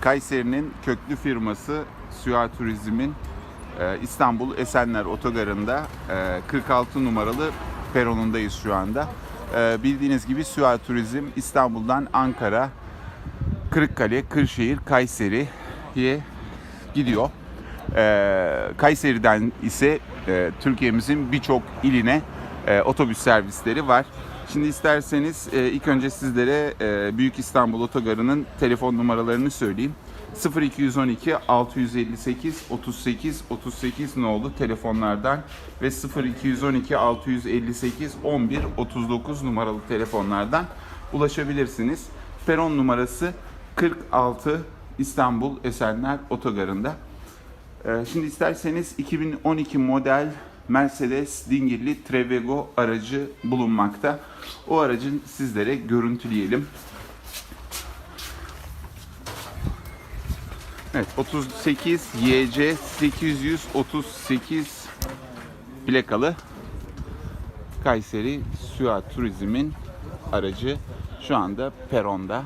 Kayseri'nin köklü firması Süha Turizm'in e, İstanbul Esenler Otogarı'nda e, 46 numaralı peronundayız şu anda. E, bildiğiniz gibi Süha Turizm İstanbul'dan Ankara, Kırıkkale, Kırşehir, Kayseri'ye gidiyor. E, Kayseri'den ise e, Türkiye'mizin birçok iline e, otobüs servisleri var. Şimdi isterseniz e, ilk önce sizlere e, Büyük İstanbul Otogarı'nın telefon numaralarını söyleyeyim. 0212 658 38 38 nolu telefonlardan ve 0212 658 11 39 numaralı telefonlardan ulaşabilirsiniz. Peron numarası 46 İstanbul Esenler Otogarı'nda. Ee, Şimdi isterseniz 2012 model Mercedes dingilli Trevego aracı bulunmakta. O aracın sizlere görüntüleyelim. Evet 38 YC 838 plakalı Kayseri Süha Turizm'in aracı şu anda peronda.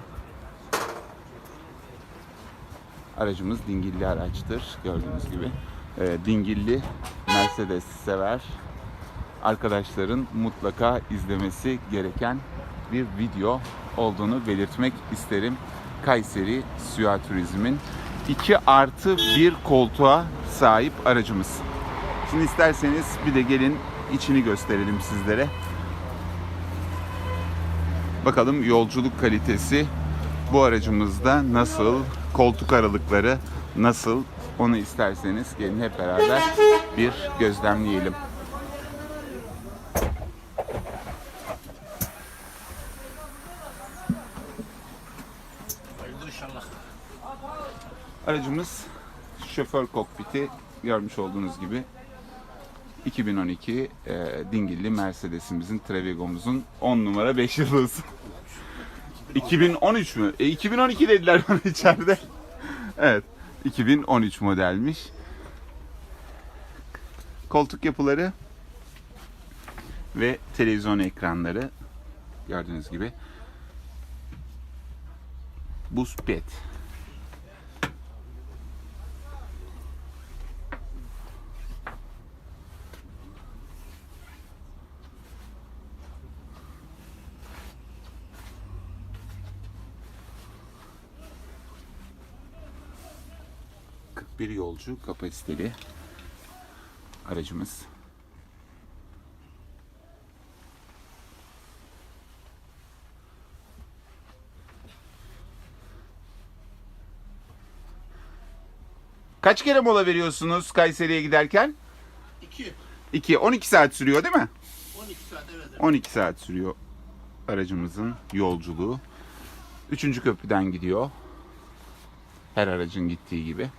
Aracımız dingilli araçtır gördüğünüz gibi. Ee, dingilli Mercedes sever arkadaşların mutlaka izlemesi gereken bir video olduğunu belirtmek isterim. Kayseri Süha Turizm'in 2 artı 1 koltuğa sahip aracımız. Şimdi isterseniz bir de gelin içini gösterelim sizlere. Bakalım yolculuk kalitesi bu aracımızda nasıl, koltuk aralıkları nasıl onu isterseniz gelin hep beraber bir gözlemleyelim. Aracımız şoför kokpiti görmüş olduğunuz gibi 2012 e, dingilli Mercedes'imizin Trevego'muzun 10 numara 5 yıldız. 2013 mü? E, 2012 dediler bana içeride. evet. 2013 modelmiş. Koltuk yapıları ve televizyon ekranları gördüğünüz gibi. Buz pet. Bir yolcu kapasiteli aracımız. Kaç kere mola veriyorsunuz Kayseri'ye giderken? 2. 2. 12 saat sürüyor değil mi? 12 saat evet. 12 saat sürüyor aracımızın yolculuğu. Üçüncü köprüden gidiyor. Her aracın gittiği gibi.